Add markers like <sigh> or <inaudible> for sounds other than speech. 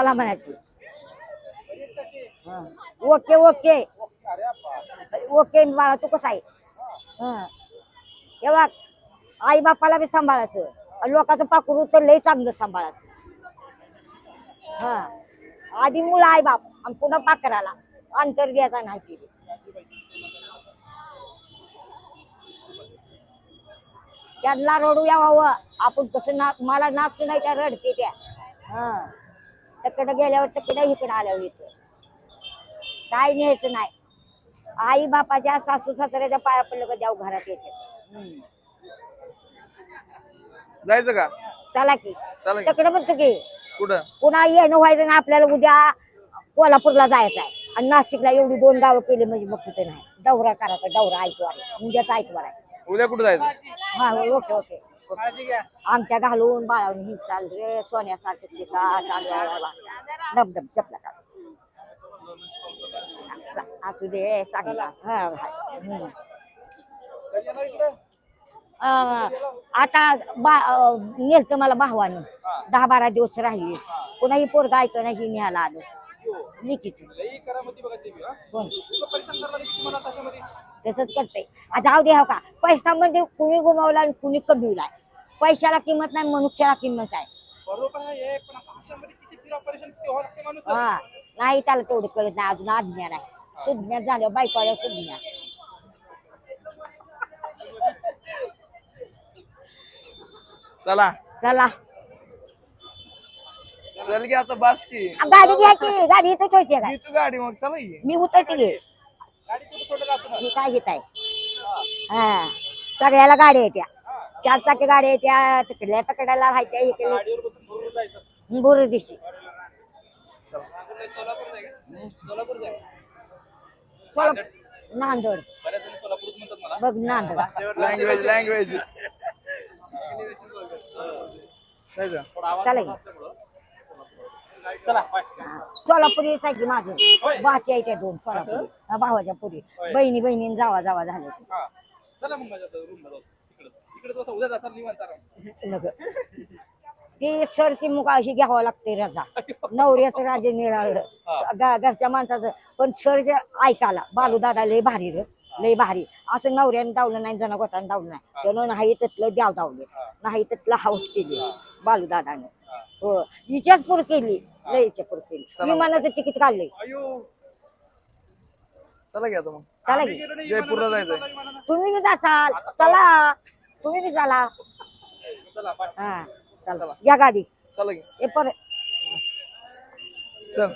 मला म्हणायची. Okay okay. Okay बाळा तू कसा आहे? हा. हे आई बापाला बी सांभाळायचं आणि लोकांचं पाकरू तर लय चांगलं सांभाळायचं. हा. आधी मुलं आई बाप आणि पुन्हा पाकराला अंतर द्यायचा नाही त्यांना रडू यावं. आपण कसं ना मला नाचू नाही त्या रडते त्या. हा. तिकडं गेल्यावर तिकडं इकडं आल्यावर इथं काय न्यायचं नाही. आई बापाच्या सासू सासऱ्याच्या पाया पडलं का जाऊ घरात येते. जायचं का? चला की. चला की. तिकडं म्हणतो की कुठं? पुन्हा येणं व्हायचं ना आपल्याला उद्या कोल्हापूरला जायचं आहे आणि नाशिकला एवढी दोन गावं केली म्हणजे मग कुठे नाही. दौरा करायचा दौरा ऐकवार उद्याच ऐकवार आहे उद्या कुठं जायचं? हा हो, ओके ओके. आमच्या घालून बाळावून ही चाल रे सोन्यासारखं शिका चालू दम चपला का? असू दे चांगला. आता बा अं, नेलतं मला भावानं. दहा बारा दिवस राहिली. पुन्हा ही पोरगा ऐकणं ही न्यायला आलं. लिखीच कोण? तसंच करते जाऊ दे हो का. पैसा म्हणजे कुणी गुमावला आणि कुणी कमविलाय पैशाला किंमत नाही मनुष्याला किंमत आहे. हा नाही त्याला तेवढं कळत नाही अजून अज्ञान आहे. सुज्ञान झालं बायकोला सुज्ञान. चला. चला. चल की आता बास की. आ, गाडी घ्या की गाडी इथं ठेवायची आहे घे तू गाडी मग चला की. मी उतरते घे मी काय घेत आहे? हा सगळ्याला गाड्या येत्या. चार चाकी गाड्या येत्या तिकडल्या तकड्याला राहायच्या इकडे. बुरु दिशी. नांदड. बघ नांदड. लँग्वेज लँग्वेज चला. सोलापुरी आहे की माझं भाची आहे त्या दोन सोलापुरी. हा, भावाच्या पुरी बहिणी बहिणी जावा जावा झाले चला मग माझ्या रूमला जाऊ. तिकडे इकडे उद्या जायचा निवांत आराम. नग ती सरची मुख अशी घ्यावं लागते रजा. नवऱ्याचं <laughs> राजे निराळलं. घरच्या माणसाचं. पण सरचे ऐकायला बालू दादा लय भारी लय भारी. असं नवऱ्याने दावलं नाही जण गोताने दावलं नाही. त्यानं नाही त्यातलं द्याव दावलं. नाही त्यातलं हाऊस केली. बालू दादाने. हो. इच्छाचपूर केली. लय इच्छापूर केली. विमानाचं तिकीट काढले चला आता मग. चला जयपूरला जायचंय तुम्ही जाचाल चला. तुम्ही बी चला. हा चला. या गाडी चला हे पर चल.